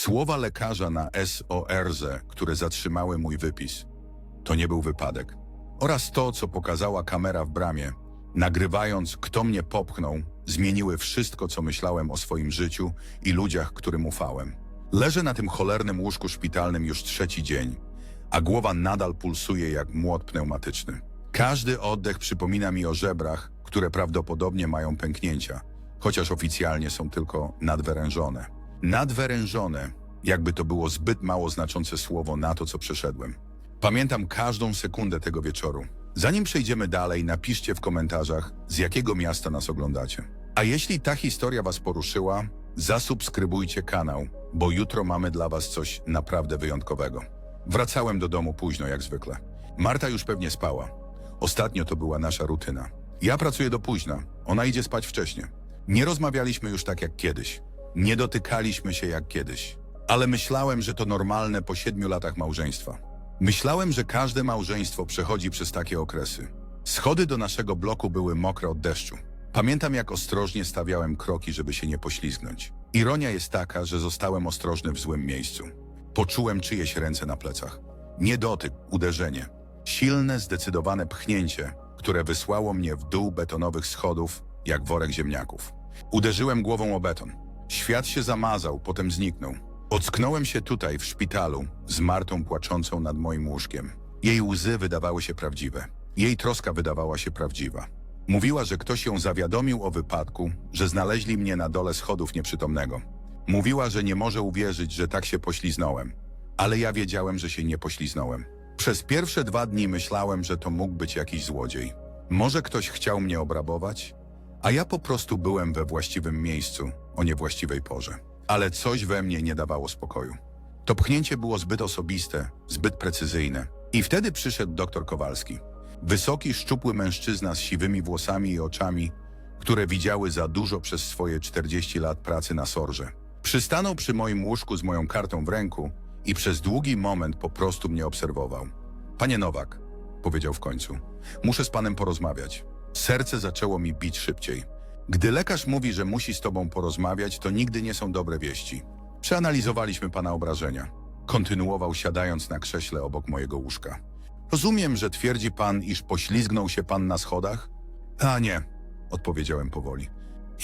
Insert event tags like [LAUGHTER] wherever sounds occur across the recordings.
Słowa lekarza na SORZ, które zatrzymały mój wypis, to nie był wypadek. Oraz to, co pokazała kamera w bramie, nagrywając, kto mnie popchnął, zmieniły wszystko, co myślałem o swoim życiu i ludziach, którym ufałem. Leżę na tym cholernym łóżku szpitalnym już trzeci dzień, a głowa nadal pulsuje jak młot pneumatyczny. Każdy oddech przypomina mi o żebrach, które prawdopodobnie mają pęknięcia, chociaż oficjalnie są tylko nadwyrężone. Nadwyrężone, jakby to było zbyt mało znaczące słowo na to, co przeszedłem. Pamiętam każdą sekundę tego wieczoru. Zanim przejdziemy dalej, napiszcie w komentarzach, z jakiego miasta nas oglądacie. A jeśli ta historia Was poruszyła, zasubskrybujcie kanał, bo jutro mamy dla Was coś naprawdę wyjątkowego. Wracałem do domu późno, jak zwykle. Marta już pewnie spała. Ostatnio to była nasza rutyna. Ja pracuję do późna, ona idzie spać wcześnie. Nie rozmawialiśmy już tak jak kiedyś. Nie dotykaliśmy się jak kiedyś. Ale myślałem, że to normalne po siedmiu latach małżeństwa. Myślałem, że każde małżeństwo przechodzi przez takie okresy. Schody do naszego bloku były mokre od deszczu. Pamiętam, jak ostrożnie stawiałem kroki, żeby się nie poślizgnąć. Ironia jest taka, że zostałem ostrożny w złym miejscu. Poczułem czyjeś ręce na plecach. Nie dotyk, uderzenie. Silne, zdecydowane pchnięcie, które wysłało mnie w dół betonowych schodów, jak worek ziemniaków. Uderzyłem głową o beton. Świat się zamazał, potem zniknął. Ocknąłem się tutaj, w szpitalu, z Martą płaczącą nad moim łóżkiem. Jej łzy wydawały się prawdziwe. Jej troska wydawała się prawdziwa. Mówiła, że ktoś ją zawiadomił o wypadku, że znaleźli mnie na dole schodów nieprzytomnego. Mówiła, że nie może uwierzyć, że tak się pośliznąłem. Ale ja wiedziałem, że się nie pośliznąłem. Przez pierwsze dwa dni myślałem, że to mógł być jakiś złodziej. Może ktoś chciał mnie obrabować? A ja po prostu byłem we właściwym miejscu, o niewłaściwej porze. Ale coś we mnie nie dawało spokoju. To pchnięcie było zbyt osobiste, zbyt precyzyjne. I wtedy przyszedł doktor Kowalski. Wysoki, szczupły mężczyzna z siwymi włosami i oczami, które widziały za dużo przez swoje 40 lat pracy na sorze. Przystanął przy moim łóżku z moją kartą w ręku i przez długi moment po prostu mnie obserwował. Panie Nowak, powiedział w końcu, muszę z panem porozmawiać. Serce zaczęło mi bić szybciej. Gdy lekarz mówi, że musi z tobą porozmawiać, to nigdy nie są dobre wieści. Przeanalizowaliśmy pana obrażenia. Kontynuował siadając na krześle obok mojego łóżka. Rozumiem, że twierdzi pan, iż poślizgnął się pan na schodach? A nie, odpowiedziałem powoli.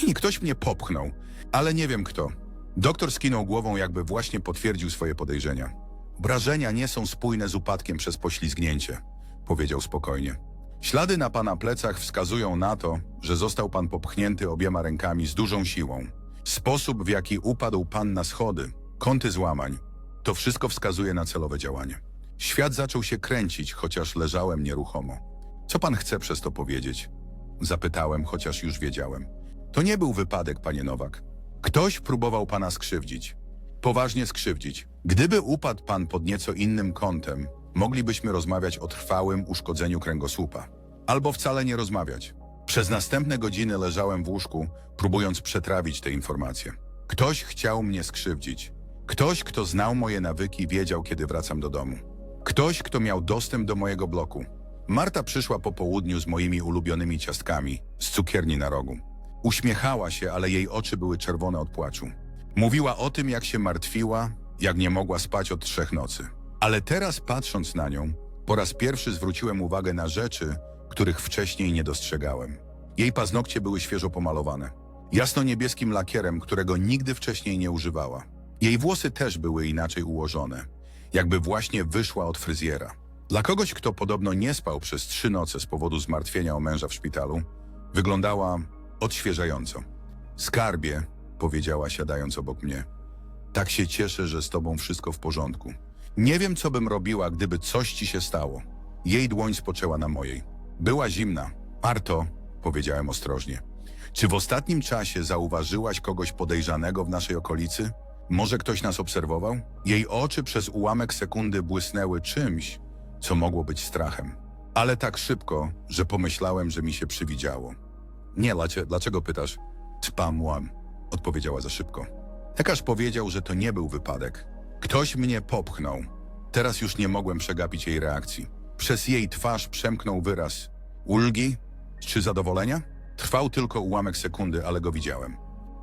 I ktoś mnie popchnął, ale nie wiem kto. Doktor skinął głową, jakby właśnie potwierdził swoje podejrzenia. Obrażenia nie są spójne z upadkiem przez poślizgnięcie, powiedział spokojnie. Ślady na pana plecach wskazują na to, że został pan popchnięty obiema rękami z dużą siłą. Sposób, w jaki upadł pan na schody, kąty złamań, to wszystko wskazuje na celowe działanie. Świat zaczął się kręcić, chociaż leżałem nieruchomo. Co pan chce przez to powiedzieć? Zapytałem, chociaż już wiedziałem. To nie był wypadek, panie Nowak. Ktoś próbował pana skrzywdzić. Poważnie skrzywdzić. Gdyby upadł pan pod nieco innym kątem, moglibyśmy rozmawiać o trwałym uszkodzeniu kręgosłupa. Albo wcale nie rozmawiać. Przez następne godziny leżałem w łóżku, próbując przetrawić te informacje. Ktoś chciał mnie skrzywdzić. Ktoś, kto znał moje nawyki, wiedział, kiedy wracam do domu. Ktoś, kto miał dostęp do mojego bloku. Marta przyszła po południu z moimi ulubionymi ciastkami, z cukierni na rogu. Uśmiechała się, ale jej oczy były czerwone od płaczu. Mówiła o tym, jak się martwiła, jak nie mogła spać od trzech nocy. Ale teraz, patrząc na nią, po raz pierwszy zwróciłem uwagę na rzeczy, których wcześniej nie dostrzegałem. Jej paznokcie były świeżo pomalowane. Jasno-niebieskim lakierem, którego nigdy wcześniej nie używała. Jej włosy też były inaczej ułożone, jakby właśnie wyszła od fryzjera. Dla kogoś, kto podobno nie spał przez trzy noce z powodu zmartwienia o męża w szpitalu, wyglądała odświeżająco. Skarbie, powiedziała siadając obok mnie. Tak się cieszę, że z tobą wszystko w porządku. Nie wiem, co bym robiła, gdyby coś ci się stało. Jej dłoń spoczęła na mojej. Była zimna. Arto, powiedziałem ostrożnie. Czy w ostatnim czasie zauważyłaś kogoś podejrzanego w naszej okolicy? Może ktoś nas obserwował? Jej oczy przez ułamek sekundy błysnęły czymś, co mogło być strachem. Ale tak szybko, że pomyślałem, że mi się przywidziało. Nie, Lacie, dlaczego pytasz? Spamłam, odpowiedziała za szybko. Lekarz powiedział, że to nie był wypadek. Ktoś mnie popchnął. Teraz już nie mogłem przegapić jej reakcji. Przez jej twarz przemknął wyraz ulgi czy zadowolenia? Trwał tylko ułamek sekundy, ale go widziałem.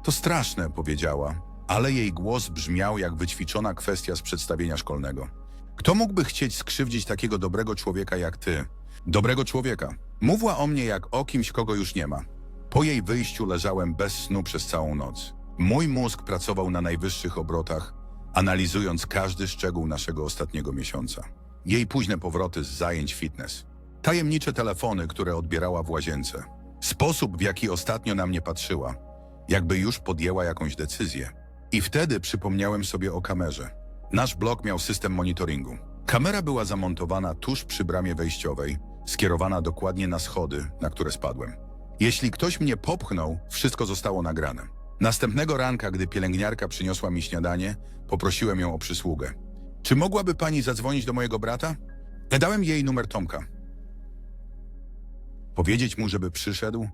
To straszne, powiedziała, ale jej głos brzmiał jak wyćwiczona kwestia z przedstawienia szkolnego. Kto mógłby chcieć skrzywdzić takiego dobrego człowieka jak ty? Dobrego człowieka. Mówiła o mnie jak o kimś, kogo już nie ma. Po jej wyjściu leżałem bez snu przez całą noc. Mój mózg pracował na najwyższych obrotach, analizując każdy szczegół naszego ostatniego miesiąca. Jej późne powroty z zajęć fitness. Tajemnicze telefony, które odbierała w łazience. Sposób, w jaki ostatnio na mnie patrzyła. Jakby już podjęła jakąś decyzję. I wtedy przypomniałem sobie o kamerze. Nasz blok miał system monitoringu. Kamera była zamontowana tuż przy bramie wejściowej, skierowana dokładnie na schody, na które spadłem. Jeśli ktoś mnie popchnął, wszystko zostało nagrane. Następnego ranka, gdy pielęgniarka przyniosła mi śniadanie, poprosiłem ją o przysługę. Czy mogłaby pani zadzwonić do mojego brata? Dałem jej numer Tomka. Powiedzieć mu, żeby przyszedł?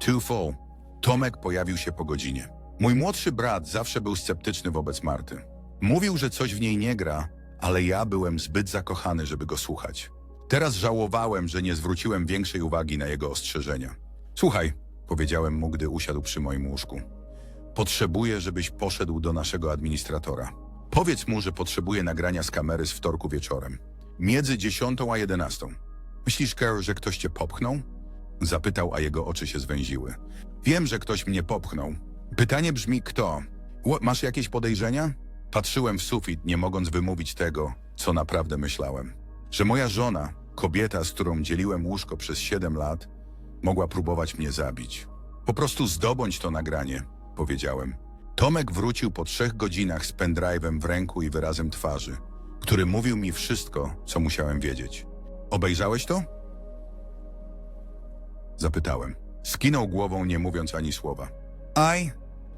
Too full. Tomek pojawił się po godzinie. Mój młodszy brat zawsze był sceptyczny wobec Marty. Mówił, że coś w niej nie gra, ale ja byłem zbyt zakochany, żeby go słuchać. Teraz żałowałem, że nie zwróciłem większej uwagi na jego ostrzeżenia. Słuchaj, powiedziałem mu, gdy usiadł przy moim łóżku. Potrzebuję, żebyś poszedł do naszego administratora. Powiedz mu, że potrzebuję nagrania z kamery z wtorku wieczorem. Między 10 a 11. Myślisz, Carol, że ktoś cię popchnął? Zapytał, a jego oczy się zwęziły. Wiem, że ktoś mnie popchnął. Pytanie brzmi kto? Masz jakieś podejrzenia? Patrzyłem w sufit, nie mogąc wymówić tego, co naprawdę myślałem. Że moja żona, kobieta, z którą dzieliłem łóżko przez 7 lat, mogła próbować mnie zabić. Po prostu zdobądź to nagranie, powiedziałem. Tomek wrócił po trzech godzinach z pendrive'em w ręku i wyrazem twarzy, który mówił mi wszystko, co musiałem wiedzieć. Obejrzałeś to? Zapytałem. Skinął głową, nie mówiąc ani słowa. Aj,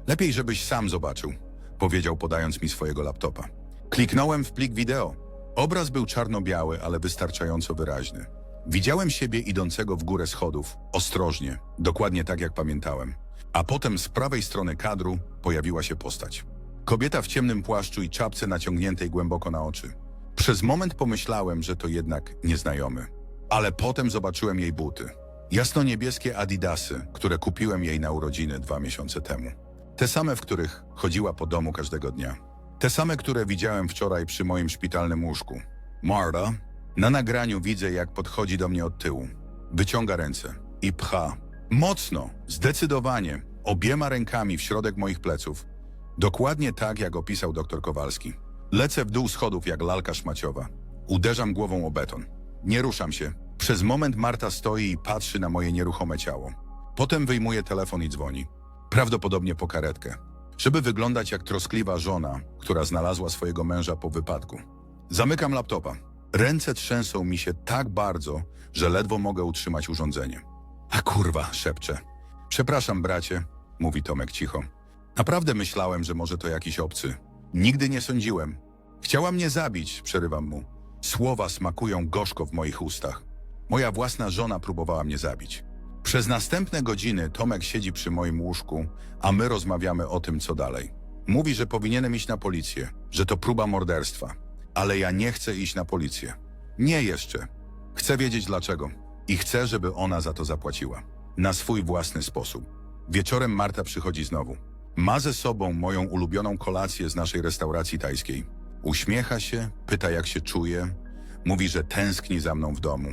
lepiej, żebyś sam zobaczył, powiedział, podając mi swojego laptopa. Kliknąłem w plik wideo. Obraz był czarno-biały, ale wystarczająco wyraźny. Widziałem siebie idącego w górę schodów, ostrożnie, dokładnie tak jak pamiętałem. A potem z prawej strony kadru pojawiła się postać. Kobieta w ciemnym płaszczu i czapce naciągniętej głęboko na oczy. Przez moment pomyślałem, że to jednak nieznajomy. Ale potem zobaczyłem jej buty. Jasno-niebieskie adidasy, które kupiłem jej na urodziny dwa miesiące temu. Te same, w których chodziła po domu każdego dnia. Te same, które widziałem wczoraj przy moim szpitalnym łóżku. Marta, na nagraniu widzę, jak podchodzi do mnie od tyłu. Wyciąga ręce i pcha. Mocno, zdecydowanie, obiema rękami w środek moich pleców. Dokładnie tak, jak opisał dr Kowalski. Lecę w dół schodów jak lalka szmaciowa. Uderzam głową o beton. Nie ruszam się. Przez moment Marta stoi i patrzy na moje nieruchome ciało. Potem wyjmuje telefon i dzwoni. Prawdopodobnie po karetkę. Żeby wyglądać jak troskliwa żona, która znalazła swojego męża po wypadku. Zamykam laptopa. Ręce trzęsą mi się tak bardzo, że ledwo mogę utrzymać urządzenie. A kurwa, szepczę. Przepraszam, bracie, mówi Tomek cicho. Naprawdę myślałem, że może to jakiś obcy. Nigdy nie sądziłem. Chciała mnie zabić, przerywam mu. Słowa smakują gorzko w moich ustach. Moja własna żona próbowała mnie zabić. Przez następne godziny Tomek siedzi przy moim łóżku, a my rozmawiamy o tym, co dalej. Mówi, że powinienem iść na policję, że to próba morderstwa. Ale ja nie chcę iść na policję. Nie jeszcze. Chcę wiedzieć dlaczego. I chcę, żeby ona za to zapłaciła. Na swój własny sposób. Wieczorem Marta przychodzi znowu. Ma ze sobą moją ulubioną kolację z naszej restauracji tajskiej. Uśmiecha się, pyta jak się czuje. Mówi, że tęskni za mną w domu.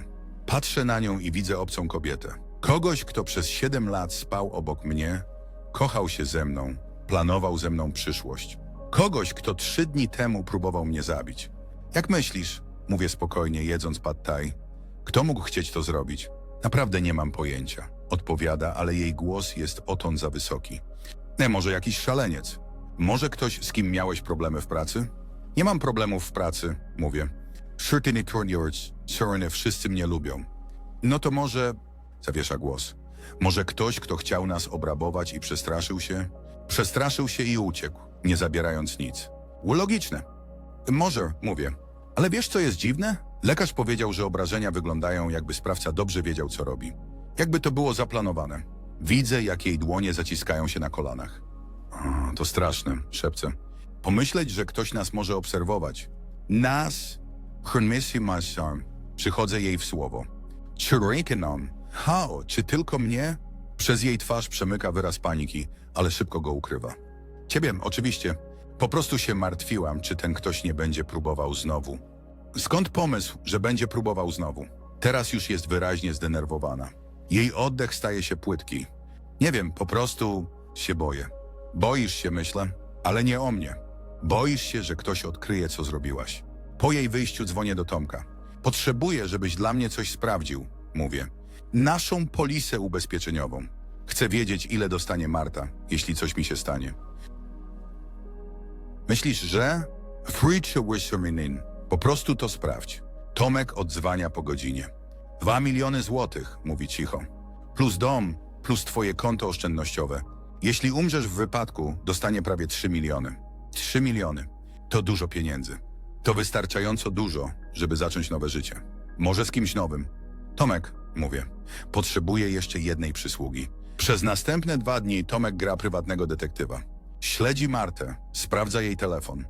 Patrzę na nią i widzę obcą kobietę. Kogoś, kto przez 7 lat spał obok mnie, kochał się ze mną, planował ze mną przyszłość. Kogoś, kto trzy dni temu próbował mnie zabić. Jak myślisz? Mówię spokojnie, jedząc pad thai. Kto mógł chcieć to zrobić? Naprawdę nie mam pojęcia. Odpowiada, ale jej głos jest o ton za wysoki. Nie, może jakiś szaleniec. Może ktoś, z kim miałeś problemy w pracy? Nie mam problemów w pracy, mówię. Certainly yours, Sorry, wszyscy mnie lubią. No to może... Zawiesza głos. Może ktoś, kto chciał nas obrabować i przestraszył się? Przestraszył się i uciekł, nie zabierając nic. Logiczne. Może, mówię. Ale wiesz, co jest dziwne? Lekarz powiedział, że obrażenia wyglądają, jakby sprawca dobrze wiedział, co robi. Jakby to było zaplanowane. Widzę, jak jej dłonie zaciskają się na kolanach. To straszne, szepcę. Pomyśleć, że ktoś nas może obserwować. Nas? Chronmisi masam. Przychodzę jej w słowo. Czy nam? Hao, czy tylko mnie? Przez jej twarz przemyka wyraz paniki, ale szybko go ukrywa. Ciebie, oczywiście. Po prostu się martwiłam, czy ten ktoś nie będzie próbował znowu. Skąd pomysł, że będzie próbował znowu? Teraz już jest wyraźnie zdenerwowana. Jej oddech staje się płytki. Nie wiem, po prostu się boję. Boisz się, myślę, ale nie o mnie. Boisz się, że ktoś odkryje, co zrobiłaś. Po jej wyjściu dzwonię do Tomka. Potrzebuję, żebyś dla mnie coś sprawdził, mówię. Naszą polisę ubezpieczeniową. Chcę wiedzieć, ile dostanie Marta, jeśli coś mi się stanie. Myślisz, że? Fricze Wisherminin. Po prostu to sprawdź. Tomek odzwania po godzinie. Dwa miliony złotych, mówi cicho. Plus dom, plus twoje konto oszczędnościowe. Jeśli umrzesz w wypadku, dostanie prawie trzy miliony. Trzy miliony. To dużo pieniędzy. To wystarczająco dużo, żeby zacząć nowe życie. Może z kimś nowym. Tomek, mówię, potrzebuję jeszcze jednej przysługi. Przez następne dwa dni Tomek gra prywatnego detektywa. Śledzi Martę, sprawdza jej telefon.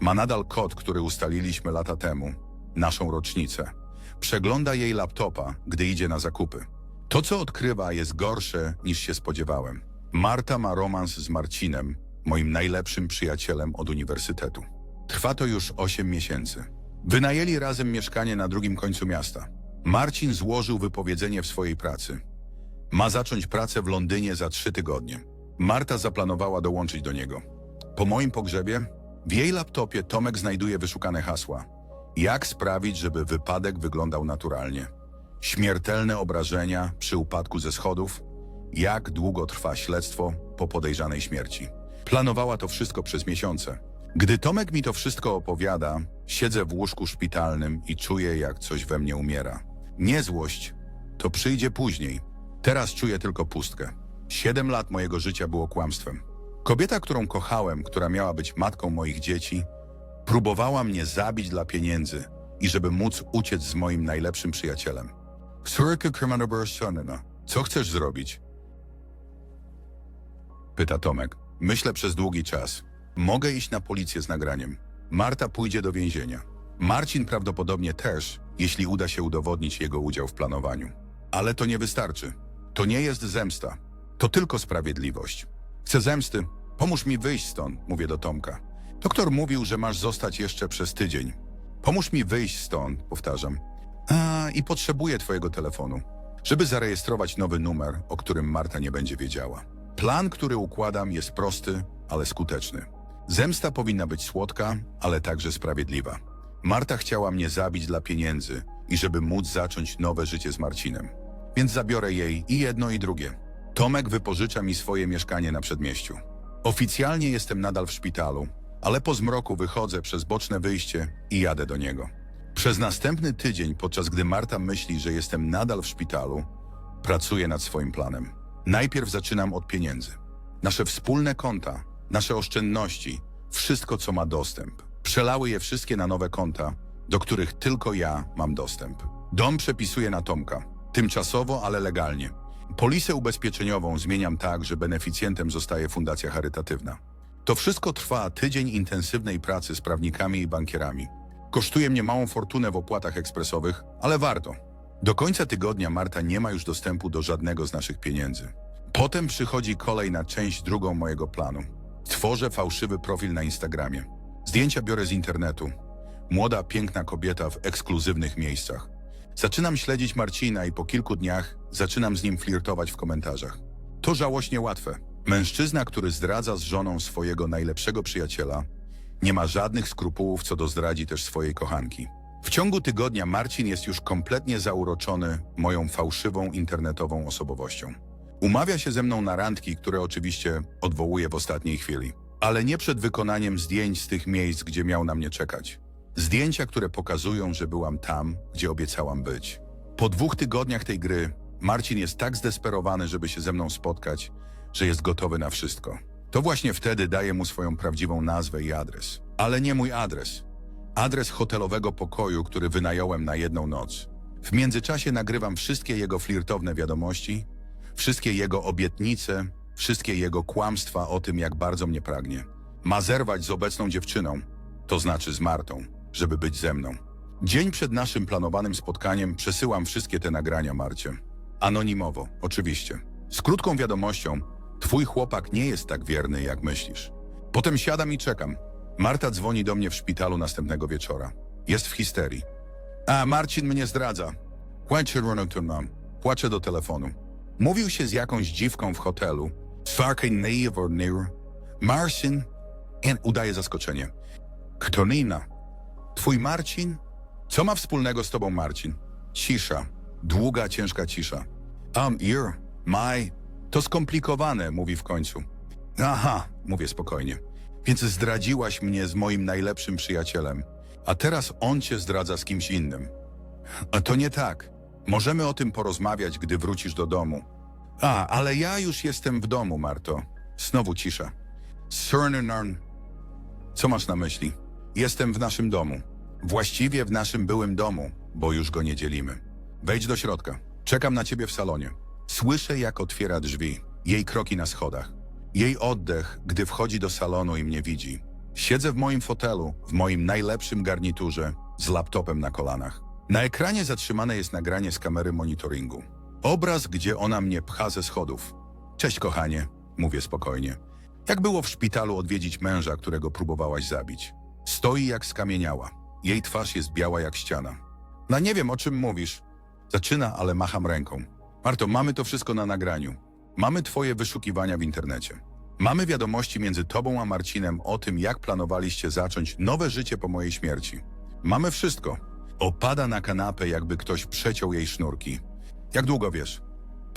Ma nadal kod, który ustaliliśmy lata temu, naszą rocznicę. Przegląda jej laptopa, gdy idzie na zakupy. To, co odkrywa, jest gorsze niż się spodziewałem. Marta ma romans z Marcinem, moim najlepszym przyjacielem od uniwersytetu. Trwa to już 8 miesięcy. Wynajęli razem mieszkanie na drugim końcu miasta. Marcin złożył wypowiedzenie w swojej pracy. Ma zacząć pracę w Londynie za trzy tygodnie. Marta zaplanowała dołączyć do niego. Po moim pogrzebie w jej laptopie Tomek znajduje wyszukane hasła. Jak sprawić, żeby wypadek wyglądał naturalnie? Śmiertelne obrażenia przy upadku ze schodów? Jak długo trwa śledztwo po podejrzanej śmierci? Planowała to wszystko przez miesiące. Gdy Tomek mi to wszystko opowiada, siedzę w łóżku szpitalnym i czuję, jak coś we mnie umiera. Nie złość, to przyjdzie później. Teraz czuję tylko pustkę. Siedem lat mojego życia było kłamstwem. Kobieta, którą kochałem, która miała być matką moich dzieci, próbowała mnie zabić dla pieniędzy i żeby móc uciec z moim najlepszym przyjacielem. Córka Kremanobersonena, co chcesz zrobić? Pyta Tomek. Myślę przez długi czas. Mogę iść na policję z nagraniem. Marta pójdzie do więzienia. Marcin prawdopodobnie też, jeśli uda się udowodnić jego udział w planowaniu. Ale to nie wystarczy. To nie jest zemsta. To tylko sprawiedliwość. Chcę zemsty. Pomóż mi wyjść stąd, mówię do Tomka. Doktor mówił, że masz zostać jeszcze przez tydzień. Pomóż mi wyjść stąd, powtarzam. A, i potrzebuję twojego telefonu, żeby zarejestrować nowy numer, o którym Marta nie będzie wiedziała. Plan, który układam, jest prosty, ale skuteczny. Zemsta powinna być słodka, ale także sprawiedliwa. Marta chciała mnie zabić dla pieniędzy i żeby móc zacząć nowe życie z Marcinem. Więc zabiorę jej i jedno i drugie. Tomek wypożycza mi swoje mieszkanie na przedmieściu. Oficjalnie jestem nadal w szpitalu, ale po zmroku wychodzę przez boczne wyjście i jadę do niego. Przez następny tydzień, podczas gdy Marta myśli, że jestem nadal w szpitalu, pracuję nad swoim planem. Najpierw zaczynam od pieniędzy. Nasze wspólne konta, nasze oszczędności, wszystko co ma dostęp. Przelały je wszystkie na nowe konta, do których tylko ja mam dostęp. Dom przepisuję na Tomka. Tymczasowo, ale legalnie. Polisę ubezpieczeniową zmieniam tak, że beneficjentem zostaje fundacja charytatywna. To wszystko trwa tydzień intensywnej pracy z prawnikami i bankierami. Kosztuje mnie małą fortunę w opłatach ekspresowych, ale warto. Do końca tygodnia Marta nie ma już dostępu do żadnego z naszych pieniędzy. Potem przychodzi kolej na część drugą mojego planu. Tworzę fałszywy profil na Instagramie. Zdjęcia biorę z internetu. Młoda, piękna kobieta w ekskluzywnych miejscach. Zaczynam śledzić Marcina i po kilku dniach zaczynam z nim flirtować w komentarzach. To żałośnie łatwe. Mężczyzna, który zdradza z żoną swojego najlepszego przyjaciela, nie ma żadnych skrupułów co do zdradzi też swojej kochanki. W ciągu tygodnia Marcin jest już kompletnie zauroczony moją fałszywą internetową osobowością. Umawia się ze mną na randki, które oczywiście odwołuje w ostatniej chwili. Ale nie przed wykonaniem zdjęć z tych miejsc, gdzie miał na mnie czekać. Zdjęcia, które pokazują, że byłam tam, gdzie obiecałam być. Po dwóch tygodniach tej gry Marcin jest tak zdesperowany, żeby się ze mną spotkać, że jest gotowy na wszystko. To właśnie wtedy daję mu swoją prawdziwą nazwę i adres. Ale nie mój adres. Adres hotelowego pokoju, który wynająłem na jedną noc. W międzyczasie nagrywam wszystkie jego flirtowne wiadomości, wszystkie jego obietnice, wszystkie jego kłamstwa o tym, jak bardzo mnie pragnie. Ma zerwać z obecną dziewczyną, to znaczy z Martą, żeby być ze mną. Dzień przed naszym planowanym spotkaniem przesyłam wszystkie te nagrania Marcie. Anonimowo, oczywiście. Z krótką wiadomością, twój chłopak nie jest tak wierny, jak myślisz. Potem siadam i czekam. Marta dzwoni do mnie w szpitalu następnego wieczora. Jest w histerii. A, Marcin mnie zdradza. Płaczę to mam. Płaczę do telefonu. Mówił się z jakąś dziwką w hotelu. Farkej neiv nir. Marcin. En udaje zaskoczenie. Kto Nina? Twój Marcin? Co ma wspólnego z tobą Marcin? Cisza. Długa, ciężka cisza. Um, ir, my. To skomplikowane, mówi w końcu. Aha, mówię spokojnie. Więc zdradziłaś mnie z moim najlepszym przyjacielem, a teraz on cię zdradza z kimś innym. A to nie tak. Możemy o tym porozmawiać, gdy wrócisz do domu. A, ale ja już jestem w domu, Marto. Znowu cisza. Surnernarn. Co masz na myśli? Jestem w naszym domu. Właściwie w naszym byłym domu, bo już go nie dzielimy. Wejdź do środka. Czekam na ciebie w salonie. Słyszę, jak otwiera drzwi. Jej kroki na schodach. Jej oddech, gdy wchodzi do salonu i mnie widzi. Siedzę w moim fotelu, w moim najlepszym garniturze, z laptopem na kolanach. Na ekranie zatrzymane jest nagranie z kamery monitoringu. Obraz, gdzie ona mnie pcha ze schodów. Cześć, kochanie, mówię spokojnie. Jak było w szpitalu odwiedzić męża, którego próbowałaś zabić? Stoi jak skamieniała. Jej twarz jest biała jak ściana. No nie wiem, o czym mówisz. Zaczyna, ale macham ręką. Marto, mamy to wszystko na nagraniu. Mamy twoje wyszukiwania w internecie. Mamy wiadomości między tobą a Marcinem o tym, jak planowaliście zacząć nowe życie po mojej śmierci. Mamy wszystko. Opada na kanapę, jakby ktoś przeciął jej sznurki. Jak długo wiesz?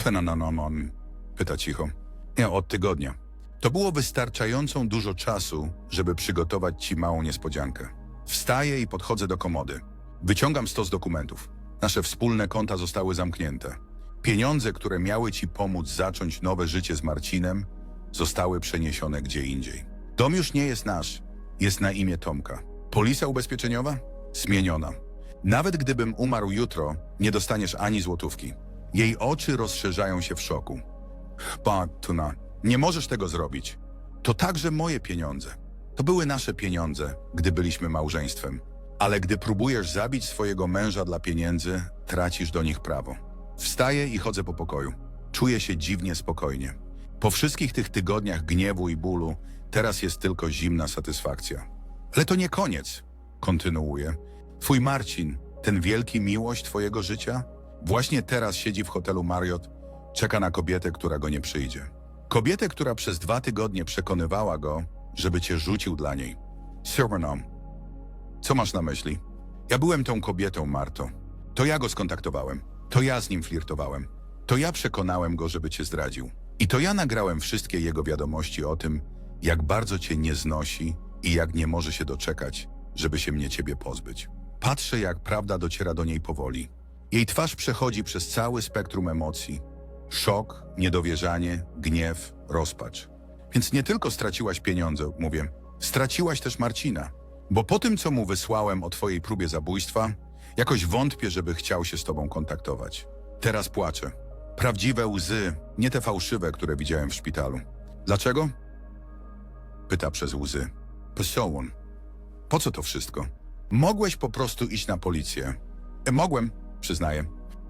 Penananomon, pyta cicho. Nie, od tygodnia. To było wystarczającą dużo czasu, żeby przygotować ci małą niespodziankę. Wstaję i podchodzę do komody. Wyciągam stos dokumentów. Nasze wspólne konta zostały zamknięte. Pieniądze, które miały ci pomóc zacząć nowe życie z Marcinem, zostały przeniesione gdzie indziej. Dom już nie jest nasz, jest na imię Tomka. Polisa ubezpieczeniowa? Zmieniona. Nawet gdybym umarł jutro, nie dostaniesz ani złotówki. Jej oczy rozszerzają się w szoku. Bartuna, nie możesz tego zrobić. To także moje pieniądze. To były nasze pieniądze, gdy byliśmy małżeństwem. Ale gdy próbujesz zabić swojego męża dla pieniędzy, tracisz do nich prawo. Wstaję i chodzę po pokoju. Czuję się dziwnie spokojnie. Po wszystkich tych tygodniach gniewu i bólu, teraz jest tylko zimna satysfakcja. Ale to nie koniec, kontynuuję. Twój Marcin, ten wielki miłość twojego życia, właśnie teraz siedzi w hotelu Marriott, czeka na kobietę, która go nie przyjdzie. Kobietę, która przez dwa tygodnie przekonywała go, żeby cię rzucił dla niej. Silvernom, co masz na myśli? Ja byłem tą kobietą, Marto. To ja go skontaktowałem. To ja z nim flirtowałem. To ja przekonałem go, żeby cię zdradził. I to ja nagrałem wszystkie jego wiadomości o tym, jak bardzo cię nie znosi i jak nie może się doczekać, żeby się mnie ciebie pozbyć. Patrzę, jak prawda dociera do niej powoli. Jej twarz przechodzi przez cały spektrum emocji. Szok, niedowierzanie, gniew, rozpacz. Więc nie tylko straciłaś pieniądze, mówię, straciłaś też Marcina. Bo po tym, co mu wysłałem o twojej próbie zabójstwa, jakoś wątpię, żeby chciał się z tobą kontaktować. Teraz płaczę. Prawdziwe łzy, nie te fałszywe, które widziałem w szpitalu. Dlaczego? Pyta przez łzy. Pesołon. Po co to wszystko? Mogłeś po prostu iść na policję. E, mogłem, przyznaję.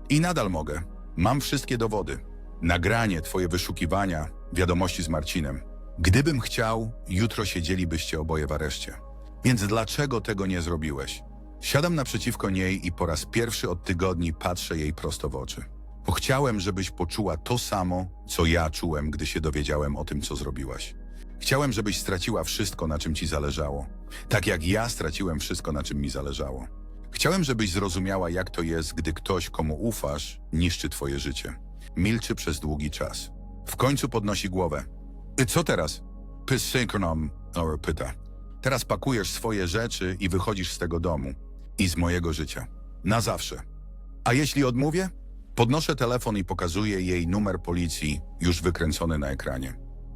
I nadal mogę. Mam wszystkie dowody. Nagranie, twoje wyszukiwania, wiadomości z Marcinem. Gdybym chciał, jutro siedzielibyście oboje w areszcie. Więc dlaczego tego nie zrobiłeś? Siadam naprzeciwko niej i po raz pierwszy od tygodni patrzę jej prosto w oczy. Bo chciałem, żebyś poczuła to samo, co ja czułem, gdy się dowiedziałem o tym, co zrobiłaś. Chciałem, żebyś straciła wszystko, na czym ci zależało. Tak jak ja straciłem wszystko, na czym mi zależało. Chciałem, żebyś zrozumiała, jak to jest, gdy ktoś, komu ufasz, niszczy twoje życie. Milczy przez długi czas. W końcu podnosi głowę. "Y, Co teraz? Pysynchronom, Nora pyta. Teraz pakujesz swoje rzeczy i wychodzisz z tego domu. I z mojego życia. Na zawsze. A jeśli odmówię? Podnoszę telefon i pokazuję jej numer policji, już wykręcony na ekranie.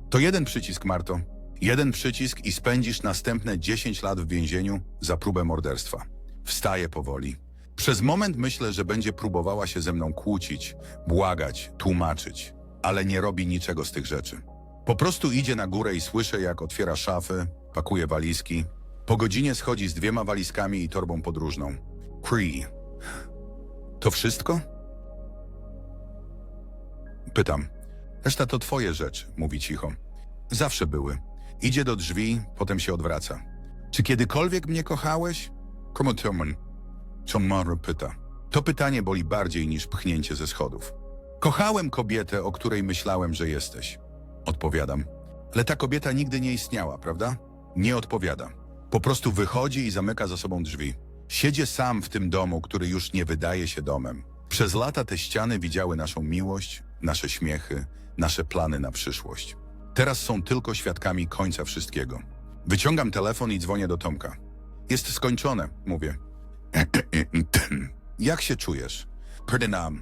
To jeden przycisk, Marto. Jeden przycisk i spędzisz następne 10 lat w więzieniu za próbę morderstwa. Wstaje powoli. Przez moment myślę, że będzie próbowała się ze mną kłócić, błagać, tłumaczyć, ale nie robi niczego z tych rzeczy. Po prostu idzie na górę i słyszę, jak otwiera szafy, pakuje walizki. Po godzinie schodzi z dwiema walizkami i torbą podróżną. Cree. To wszystko? Pytam. Reszta to twoje rzeczy, mówi cicho. Zawsze były. Idzie do drzwi, potem się odwraca. Czy kiedykolwiek mnie kochałeś? Co Mara pyta. To pytanie boli bardziej niż pchnięcie ze schodów. Kochałem kobietę, o której myślałem, że jesteś. Odpowiadam. Ale ta kobieta nigdy nie istniała, prawda? Nie odpowiada. Po prostu wychodzi i zamyka za sobą drzwi. Siedzi sam w tym domu, który już nie wydaje się domem. Przez lata te ściany widziały naszą miłość, nasze śmiechy, nasze plany na przyszłość. Teraz są tylko świadkami końca wszystkiego. Wyciągam telefon i dzwonię do Tomka. Jest skończone, mówię. [CLEARS THROAT] Jak się czujesz? Ferdynand.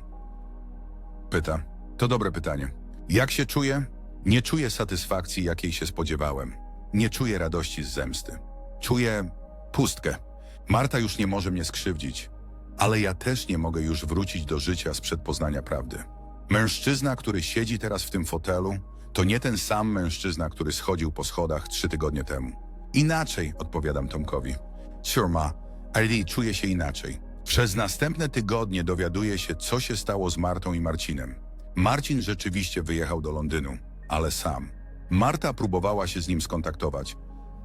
Pyta. To dobre pytanie. Jak się czuję? Nie czuję satysfakcji, jakiej się spodziewałem. Nie czuję radości z zemsty. Czuję pustkę. Marta już nie może mnie skrzywdzić, ale ja też nie mogę już wrócić do życia sprzed poznania prawdy. Mężczyzna, który siedzi teraz w tym fotelu, to nie ten sam mężczyzna, który schodził po schodach trzy tygodnie temu. Inaczej, odpowiadam Tomkowi. Sure ma, ale czuję się inaczej. Przez następne tygodnie dowiaduję się, co się stało z Martą i Marcinem. Marcin rzeczywiście wyjechał do Londynu, ale sam. Marta próbowała się z nim skontaktować,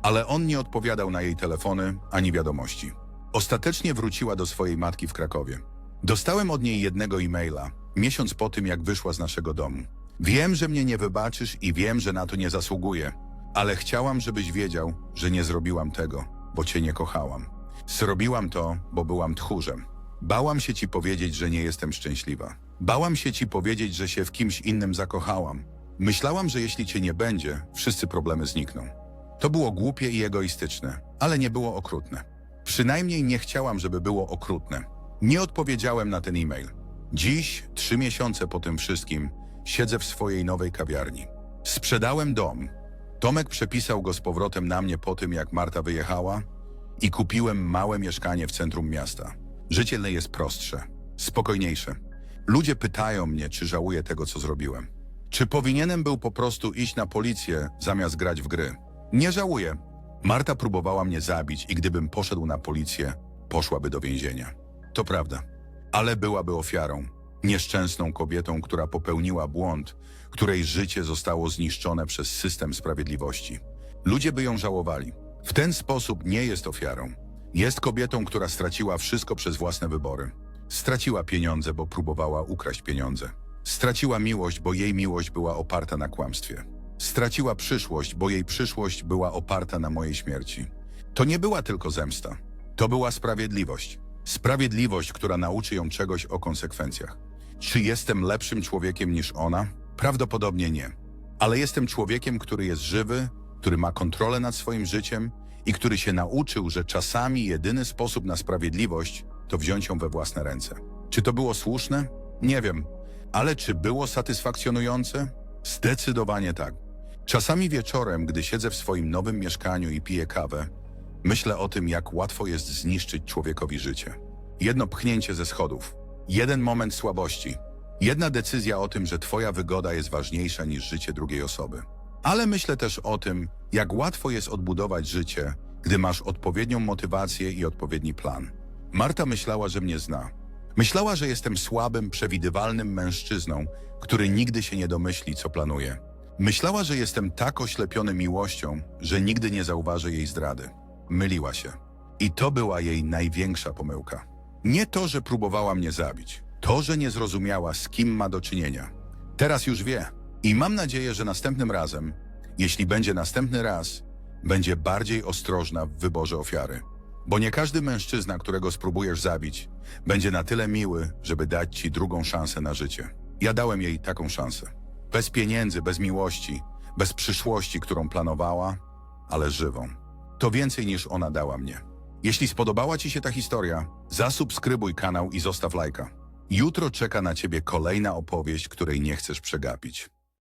ale on nie odpowiadał na jej telefony ani wiadomości. Ostatecznie wróciła do swojej matki w Krakowie. Dostałem od niej jednego e-maila, miesiąc po tym, jak wyszła z naszego domu. Wiem, że mnie nie wybaczysz i wiem, że na to nie zasługuję, ale chciałam, żebyś wiedział, że nie zrobiłam tego, bo cię nie kochałam. Zrobiłam to, bo byłam tchórzem. Bałam się ci powiedzieć, że nie jestem szczęśliwa. Bałam się ci powiedzieć, że się w kimś innym zakochałam. Myślałam, że jeśli cię nie będzie, wszyscy problemy znikną. To było głupie i egoistyczne, ale nie było okrutne. Przynajmniej nie chciałam, żeby było okrutne. Nie odpowiedziałem na ten e-mail. Dziś, trzy miesiące po tym wszystkim, siedzę w swojej nowej kawiarni. Sprzedałem dom. Tomek przepisał go z powrotem na mnie po tym, jak Marta wyjechała i kupiłem małe mieszkanie w centrum miasta. Życie jest prostsze, spokojniejsze. Ludzie pytają mnie, czy żałuję tego, co zrobiłem. Czy powinienem był po prostu iść na policję zamiast grać w gry? Nie żałuję. Marta próbowała mnie zabić i gdybym poszedł na policję, poszłaby do więzienia. To prawda. Ale byłaby ofiarą. Nieszczęsną kobietą, która popełniła błąd, której życie zostało zniszczone przez system sprawiedliwości. Ludzie by ją żałowali. W ten sposób nie jest ofiarą. Jest kobietą, która straciła wszystko przez własne wybory. Straciła pieniądze, bo próbowała ukraść pieniądze. Straciła miłość, bo jej miłość była oparta na kłamstwie. Straciła przyszłość, bo jej przyszłość była oparta na mojej śmierci. To nie była tylko zemsta. To była sprawiedliwość. Sprawiedliwość, która nauczy ją czegoś o konsekwencjach. Czy jestem lepszym człowiekiem niż ona? Prawdopodobnie nie. Ale jestem człowiekiem, który jest żywy, który ma kontrolę nad swoim życiem i który się nauczył, że czasami jedyny sposób na sprawiedliwość to wziąć ją we własne ręce. Czy to było słuszne? Nie wiem. Ale czy było satysfakcjonujące? Zdecydowanie tak. Czasami wieczorem, gdy siedzę w swoim nowym mieszkaniu i piję kawę, myślę o tym, jak łatwo jest zniszczyć człowiekowi życie. Jedno pchnięcie ze schodów, jeden moment słabości, jedna decyzja o tym, że twoja wygoda jest ważniejsza niż życie drugiej osoby. Ale myślę też o tym, jak łatwo jest odbudować życie, gdy masz odpowiednią motywację i odpowiedni plan. Marta myślała, że mnie zna. Myślała, że jestem słabym, przewidywalnym mężczyzną, który nigdy się nie domyśli, co planuje. Myślała, że jestem tak oślepiony miłością, że nigdy nie zauważy jej zdrady. Myliła się. I to była jej największa pomyłka. Nie to, że próbowała mnie zabić. To, że nie zrozumiała, z kim ma do czynienia. Teraz już wie. I mam nadzieję, że następnym razem, jeśli będzie następny raz, będzie bardziej ostrożna w wyborze ofiary. Bo nie każdy mężczyzna, którego spróbujesz zabić, będzie na tyle miły, żeby dać ci drugą szansę na życie. Ja dałem jej taką szansę. Bez pieniędzy, bez miłości, bez przyszłości, którą planowała, ale żywą. To więcej niż ona dała mnie. Jeśli spodobała Ci się ta historia, zasubskrybuj kanał i zostaw lajka. Jutro czeka na Ciebie kolejna opowieść, której nie chcesz przegapić.